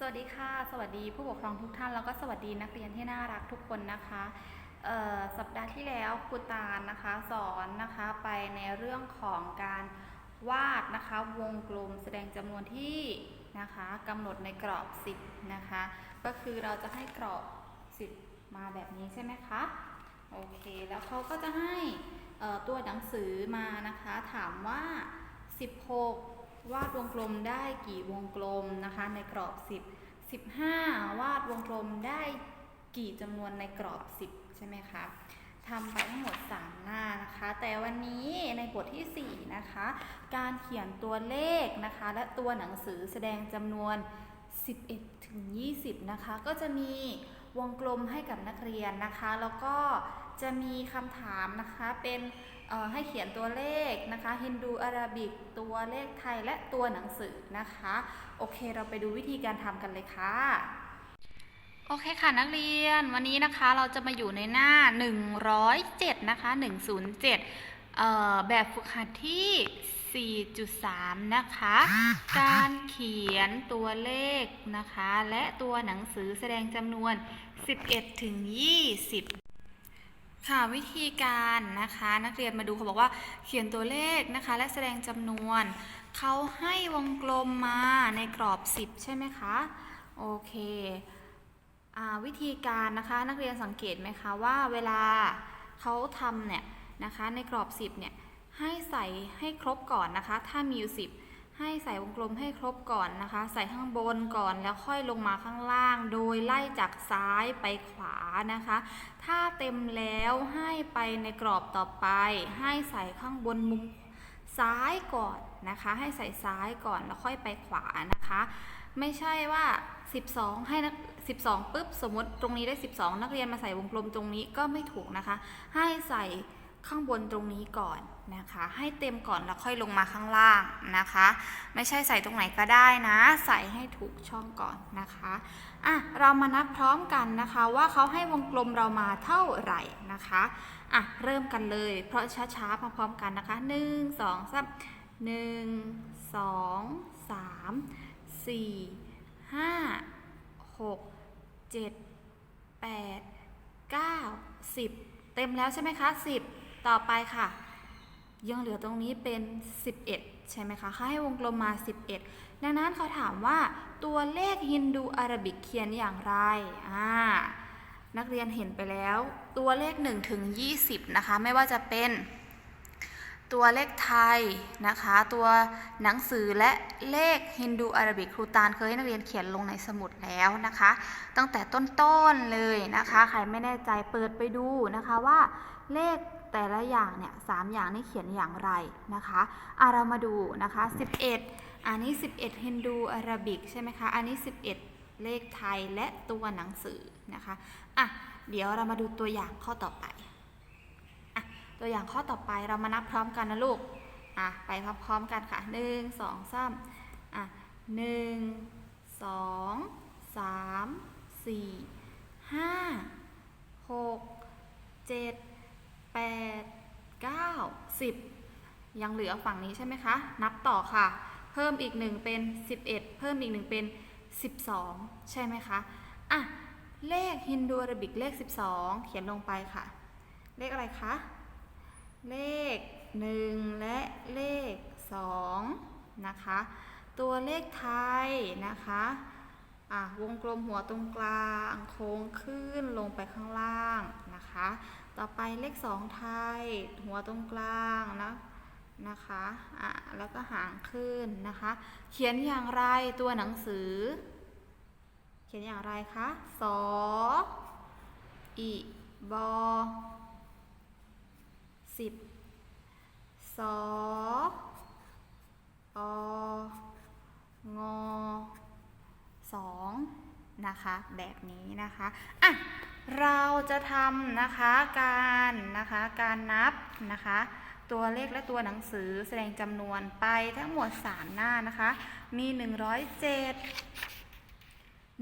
สวัสดีค่ะ สวัสดีผู้ปกครองทุกท่าน แล้วก็สวัสดีนักเรียนที่น่ารักทุกคนนะคะสัปดาห์ที่แล้วครูตาลนะคะสอนนะคะไปในเรื่องของการวาดนะคะวงกลมแสดงจำนวนที่นะคะกำหนดในกรอบ 10นะคะก็คือเราจะให้กรอบ 10 มาแบบนี้ใช่ไหมคะโอเคแล้วเขาก็จะให้ตัวหนังสือมานะคะถามว่า 16 วาดวงกลมได้กี่วงกลมนะคะ ในกรอบ 10 15 วาดวงกลมได้กี่จำนวนในกรอบ 10 ใช่ไหมคะทำไปทั้งหมด 3 หน้านะคะ แต่วันนี้ในบทที่ 4 นะคะ การเขียนตัวเลขนะคะ และตัวหนังสือแสดงจำนวน 11 ถึง 20 นะคะ ก็จะมีวงกลมให้กับนักเรียนนะคะ แล้วก็จะมีคำถามนะคะเป็น ให้เขียนตัวเลขนะคะฮินดูอาราบิกตัวเลขไทยและตัวหนังสือนะคะ โอเคเราไปดูวิธีการทำกันเลยค่ะ โอเคค่ะนักเรียนวันนี้นะคะเราจะมาอยู่ในหน้า 107 นะคะ 107เอ่อแบบฝึกหัดที่ 4.3 นะคะ การเขียนตัวเลขนะคะ และตัวหนังสือแสดงจำนวน 11ถึง20 ค่ะวิธีการนะคะนักเรียนมาดูเขาบอกว่าเขียนตัวเลขนะคะ และแสดงจำนวนเขาให้วงกลมมาในกรอบ 10 ใช่ไหมคะโอเคอวิธีการนะคะนักเรียนสังเกตไหมคะว่าเวลาเขาทำเนี่ยนะคะในกรอบ 10เนี่ยให้ใส่ให้ครบก่อนนะคะ ถ้ามีอยู่ 10 ให้ใส่วงกลมให้ครบก่อนนะคะ ใส่ข้างบนก่อนแล้วค่อยลงมาข้างล่าง โดยไล่จากซ้ายไปขวานะคะ ถ้าเต็มแล้วให้ไปในกรอบต่อไป ให้ใส่ข้างบนมุมซ้ายก่อนนะคะ ให้ใส่ซ้ายก่อนแล้วค่อยไปขวานะคะ ไม่ใช่ว่า 12 ให้นัก12ปุ๊บสมมติตรงนี้ได้ 12 นักเรียนมาใส่วงกลมตรงนี้ก็ไม่ถูกนะคะ ให้ใส่ ข้างบนตรงนี้ก่อนนะคะ ให้เต็มก่อนแล้วค่อยลงมาข้างล่างนะคะ ไม่ใช่ใส่ตรงไหนก็ได้นะ ใส่ให้ถูกช่องก่อนนะคะอะเรามานับพร้อมกันนะคะว่าเขาให้วงกลมเรามาเท่าไหร่นะคะอะเริ่มกันเลย เพราะช้าๆมาพร้อมกันนะคะ 1 2 3 1 2 3สี่ห้าหกเจ็ดแปดเก้าสิบเต็มแล้วใช่ไหมคะสิบ ต่อไปค่ะยังเหลือตรงนี้เป็น 11 ใช่ไหมคะเขาให้วงกลมมา 11 ดังนั้นเขาถามว่าตัวเลขฮินดูอารบิกเขียนอย่างไร อ่า นักเรียนเห็นไปแล้ว ตัวเลข1ถึง20 นะคะ ไม่ว่าจะเป็น ตัวเลขไทยนะคะ ตัวหนังสือและเลขฮินดูอารบิกครูตาลเคยให้นักเรียนเขียนลงในสมุดแล้วนะคะ ตั้งแต่ต้นๆเลยนะคะ ใครไม่แน่ใจเปิดไปดูนะคะว่าเลข แต่ละอย่างเนี่ยสามอย่างนี้เขียนอย่างไรนะคะอาเรามาดูนะคะ 11 อันนี้ 11ฮินดูอาราบิกใช่ไหมคะอันนี้ 11 เลขไทยและตัวหนังสือนะคะอะเดี๋ยวเรามาดูตัวอย่างข้อต่อไปอะตัวอย่างข้อต่อไปเรามานับพร้อมกันนะลูกอะไปพร้อมๆกันค่ะ 1 2 3อะ1 2 3 10 ยังเหลือฝั่งนี้ใช่ไหมคะ นับต่อค่ะ เพิ่มอีก 1 เป็น 11 เพิ่มอีก 1 เป็น 12 ใช่ไหมคะอะเลขฮินดูอาราบิกเลข 12 เขียนลงไปค่ะ เลขอะไรคะ เลข 1 และเลข 2 นะคะ ตัวเลขไทยนะคะอะวงกลมหัวตรงกลาง โค้งขึ้นลงไปข้างล่างนะคะ ต่อไปเลข2ไทย หัวตรงกลางนะนะคะอะแล้วก็หางขึ้นนะคะ เขียนอย่างไรตัวหนังสือ เขียนอย่างไรคะสออีบอสิบสอองอสองนะคะ แบบนี้นะคะ อะ เราจะทำนะคะการนะคะการนับนะคะ ตัวเลขและตัวหนังสือแสดงจำนวนไปทั้งหมด 3 หน้านะคะ มี 107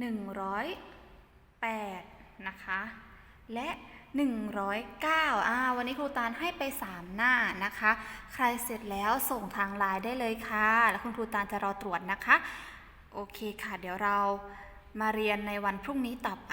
108 นะคะ และ 109อ่าวันนี้ครูตาลให้ไป 3 หน้านะคะ ใครเสร็จแล้วส่งทางไลน์ได้เลยค่ะ แล้วคุณครูตาลจะรอตรวจนะคะ โอเคค่ะ เดี๋ยวเรามาเรียนในวันพรุ่งนี้ต่อไป